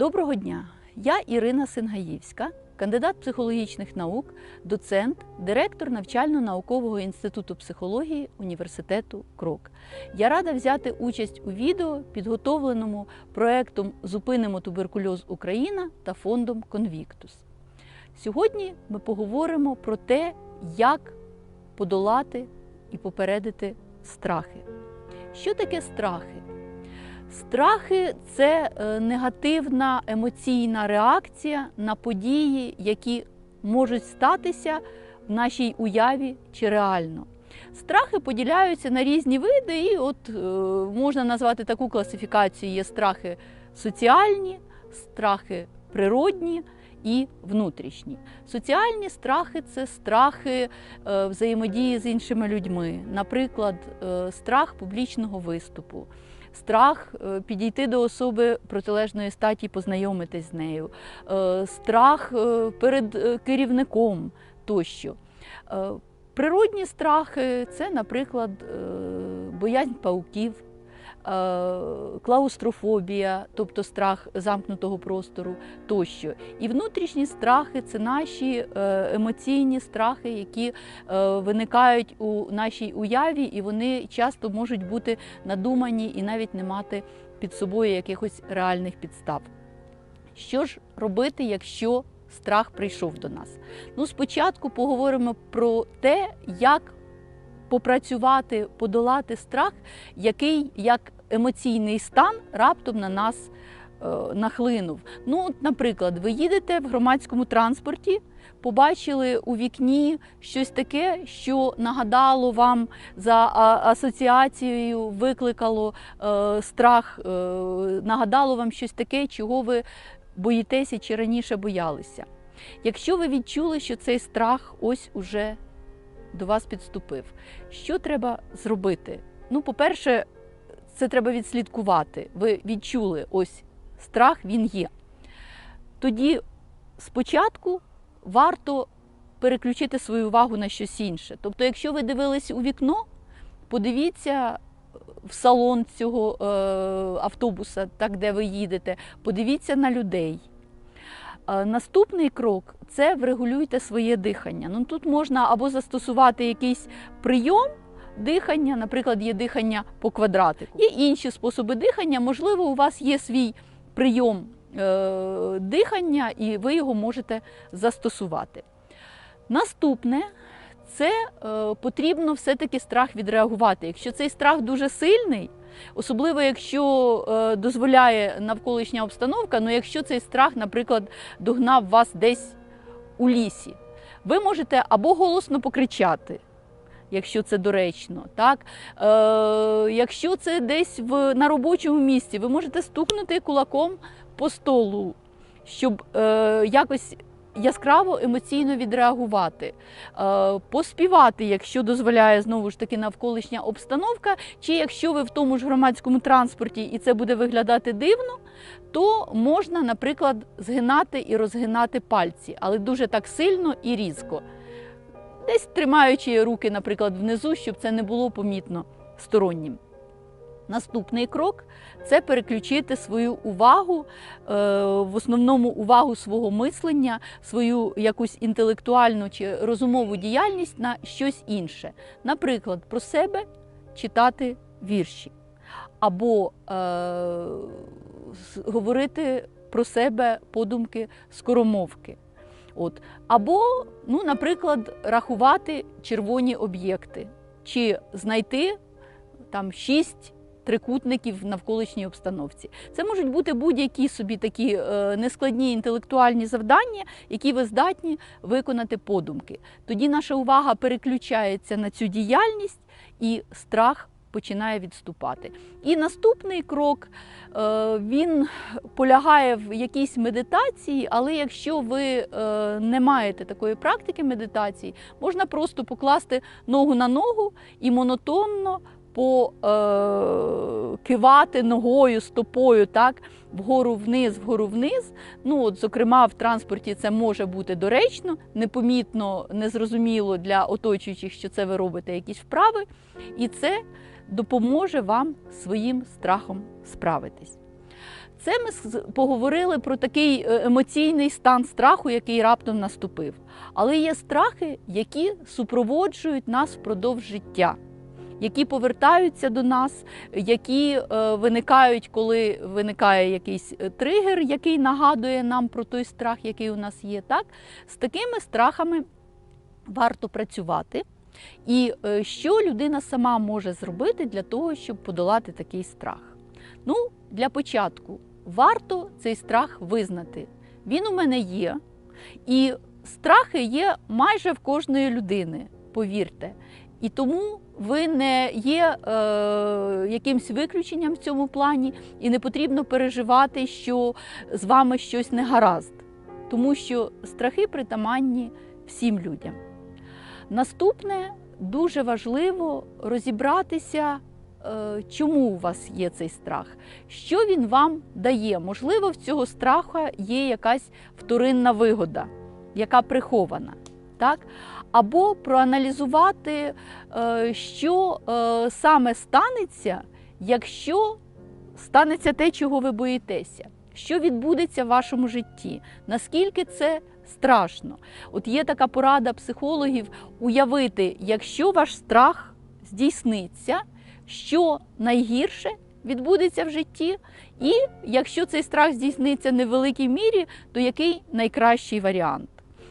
Доброго дня! Я Ірина Сингаївська, кандидат психологічних наук, доцент, директор навчально-наукового інституту психології університету Крок. Я рада взяти участь у відео, підготовленому проектом Зупинимо туберкульоз Україна та фондом Конвіктус. Сьогодні ми поговоримо про те, як подолати і попередити страхи. Що таке страхи? Страхи це е, негативна емоційна реакція на події, які можуть статися в нашій уяві чи реально. Страхи поділяються на різні види, і от е, можна назвати таку класифікацію: є страхи соціальні, страхи природні і внутрішні. Соціальні страхи це страхи е, взаємодії з іншими людьми, наприклад, страх публічного виступу страх е, підійти до особи протилежної статі, познайомитись з нею, е, страх е, перед керівником тощо. Природні страхи це, наприклад, боязнь пауків, клаустрофобія, тобто страх замкнутого простору тощо. І внутрішні страхи це наші е, емоційні страхи, які е, виникають у нашій уяві, і вони часто можуть бути надумані і навіть не мати під собою якихось реальних підстав. Що ж робити, якщо страх прийшов до нас? Ну, спочатку поговоримо про те, як попрацювати, подолати страх, який як емоційний стан раптом на нас е, нахлинув. Ну, наприклад, ви їдете в громадському транспорті, побачили у вікні щось таке, що нагадало вам за асоціацією, викликало е, страх, е, нагадало вам щось таке, чого ви боїтеся чи раніше боялися. Якщо ви відчули, що цей страх ось уже до вас підступив, що треба зробити? Ну, по-перше, це треба відслідкувати. Ви відчули ось страх, він є. Тоді спочатку варто переключити свою увагу на щось інше. Тобто, якщо ви дивились у вікно, подивіться в салон цього е, автобуса, так де ви їдете, подивіться на людей. Е, Наступний крок це врегулюйте своє дихання. Ну тут можна або застосувати якийсь прийом дихання, наприклад, є дихання по квадратику. Є інші способи дихання. Можливо, у вас є свій прийом е, дихання, і ви його можете застосувати. Наступне це е, потрібно все-таки страх відреагувати. Якщо цей страх дуже сильний, особливо якщо е, дозволяє навколишня обстановка, ну якщо цей страх, наприклад, догнав вас десь у лісі, ви можете або голосно покричати. Якщо це доречно, так е, якщо це десь в на робочому місці, ви можете стукнути кулаком по столу, щоб е, якось яскраво емоційно відреагувати, е, поспівати, якщо дозволяє знову ж таки навколишня обстановка, чи якщо ви в тому ж громадському транспорті і це буде виглядати дивно, то можна, наприклад, згинати і розгинати пальці, але дуже так сильно і різко. Десь тримаючи руки, наприклад, внизу, щоб це не було помітно стороннім. Наступний крок це переключити свою увагу, е, в основному увагу свого мислення, свою якусь інтелектуальну чи розумову діяльність на щось інше. Наприклад, про себе читати вірші, або е, говорити про себе подумки скоромовки. От. Або, ну, наприклад, рахувати червоні об'єкти, чи знайти там шість трикутників в навколишній обстановці. Це можуть бути будь-які собі такі е, нескладні інтелектуальні завдання, які ви здатні виконати подумки. Тоді наша увага переключається на цю діяльність і страх починає відступати. І наступний крок е, він полягає в якійсь медитації, але якщо ви е, не маєте такої практики медитації, можна просто покласти ногу на ногу і монотонно покивати ногою, стопою, так, вгору вниз, вгору вниз. Ну, от, зокрема, в транспорті це може бути доречно, непомітно, незрозуміло для оточуючих, що це ви робите якісь вправи, і це допоможе вам своїм страхом справитись. Це ми поговорили про такий е, емоційний стан страху, який раптом наступив. Але є страхи, які супроводжують нас впродовж життя, які повертаються до нас, які е, виникають, коли виникає якийсь е, тригер, який нагадує нам про той страх, який у нас є. Так? З такими страхами варто працювати. І е, що людина сама може зробити для того, щоб подолати такий страх? Ну, для початку варто цей страх визнати. Він у мене є, і страхи є майже в кожної людини, повірте. І тому ви не є е, якимсь виключенням в цьому плані, і не потрібно переживати, що з вами щось не гаразд, тому що страхи притаманні всім людям. Наступне дуже важливо розібратися, е, чому у вас є цей страх, що він вам дає. Можливо, в цього страха є якась вторинна вигода, яка прихована. Так? Або проаналізувати, е, що е, саме станеться, якщо станеться те, чого ви боїтеся, що відбудеться в вашому житті, наскільки це страшно. От є така порада психологів уявити, якщо ваш страх здійсниться, що найгірше відбудеться в житті, і якщо цей страх здійсниться не в великій мірі, то який найкращий варіант.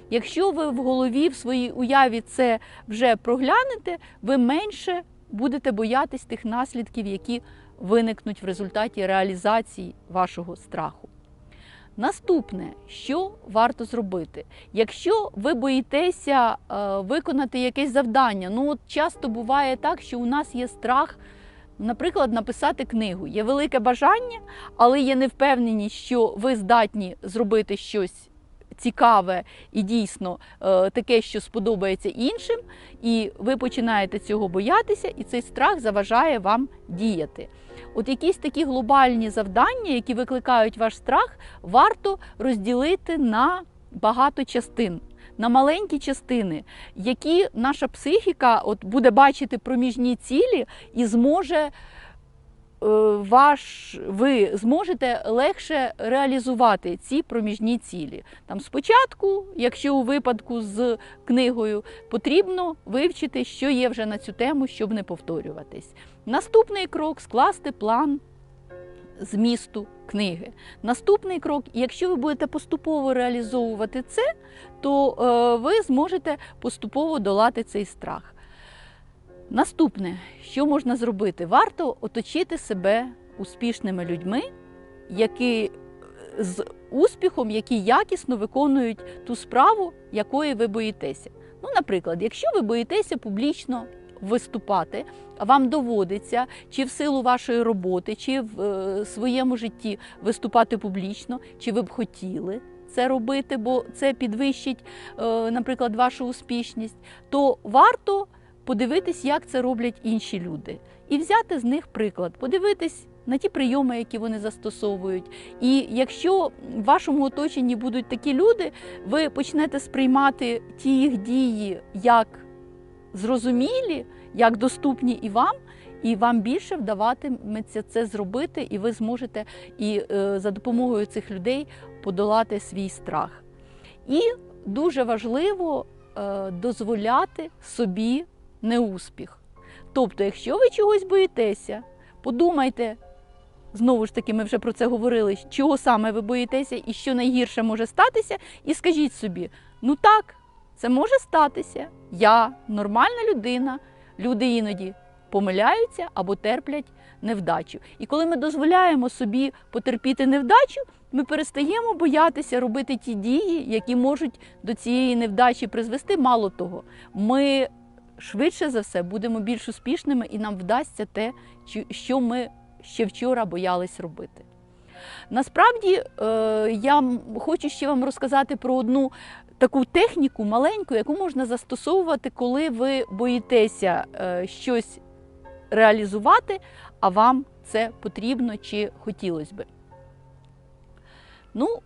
Якщо ви в голові в своїй уяві це вже проглянете, ви менше будете боятись тих наслідків, які виникнуть в результаті реалізації вашого страху. Наступне, що варто зробити? Якщо ви боїтеся е, виконати якесь завдання, ну от часто буває так, що у нас є страх, наприклад, написати книгу. Є велике бажання, але є невпевненість, що ви здатні зробити щось цікаве і дійсно е, таке, що сподобається іншим, і ви починаєте цього боятися, і цей страх заважає вам діяти. От якісь такі глобальні завдання, які викликають ваш страх, варто розділити на багато частин. На маленькі частини, які наша психіка от буде бачити проміжні цілі і зможе ваш, ви зможете легше реалізувати ці проміжні цілі. Там спочатку, якщо у випадку з книгою, потрібно вивчити, що є вже на цю тему, щоб не повторюватись. Наступний крок скласти план змісту книги. Наступний крок, якщо ви будете поступово реалізовувати це, то е, ви зможете поступово долати цей страх. Наступне, що можна зробити? Варто оточити себе успішними людьми, які з успіхом, які якісно виконують ту справу, якої ви боїтеся. Ну, наприклад, якщо ви боїтеся публічно виступати, вам доводиться чи в силу вашої роботи, чи в е, своєму житті виступати публічно, чи ви б хотіли це робити, бо це підвищить, е, наприклад, вашу успішність, то варто подивитись, як це роблять інші люди, і взяти з них приклад, подивитись на ті прийоми, які вони застосовують. І якщо в вашому оточенні будуть такі люди, ви почнете сприймати ті їх дії як зрозумілі, як доступні і вам, і вам більше вдаватиметься це зробити, і ви зможете і е, за допомогою цих людей подолати свій страх. І дуже важливо е, дозволяти собі неуспіх. Тобто, якщо ви чогось боїтеся, подумайте. Знову ж таки, ми вже про це говорили, чого саме ви боїтеся і що найгірше може статися, і скажіть собі: ну так, це може статися. Я нормальна людина, люди іноді помиляються або терплять невдачу. І коли ми дозволяємо собі потерпіти невдачу, ми перестаємо боятися робити ті дії, які можуть до цієї невдачі призвести. Мало того, ми швидше за все будемо більш успішними і нам вдасться те, що ми ще вчора боялись робити. Насправді е, я хочу ще вам розказати про одну таку техніку маленьку, яку можна застосовувати, коли ви боїтеся е, щось реалізувати, а вам це потрібно чи хотілося би. Ну,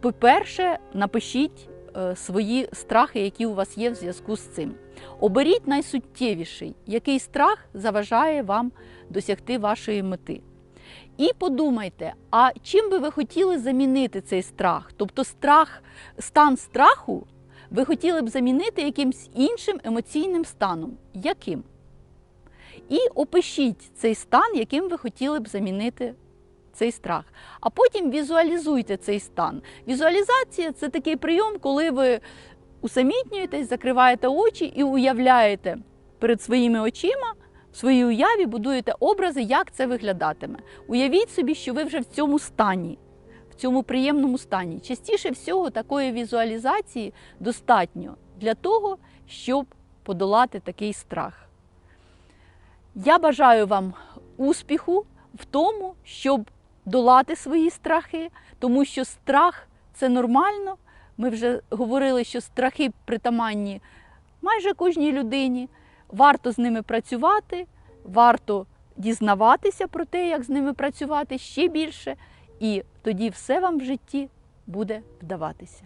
по-перше, напишіть е, свої страхи, які у вас є в зв'язку з цим. Оберіть найсуттєвіший, який страх заважає вам досягти вашої мети. І подумайте, а чим би ви хотіли замінити цей страх? Тобто страх, стан страху ви хотіли б замінити якимсь іншим емоційним станом. Яким? І опишіть цей стан, яким ви хотіли б замінити цей страх. А потім візуалізуйте цей стан. Візуалізація це такий прийом, коли ви усамітнюєтесь, закриваєте очі і уявляєте перед своїми очима, в своїй уяві будуєте образи, як це виглядатиме. Уявіть собі, що ви вже в цьому стані, в цьому приємному стані. Частіше всього такої візуалізації достатньо для того, щоб подолати такий страх. Я бажаю вам успіху в тому, щоб долати свої страхи, тому що страх це нормально. Ми вже говорили, що страхи притаманні майже кожній людині. Варто з ними працювати, варто дізнаватися про те, як з ними працювати ще більше, і тоді все вам в житті буде вдаватися.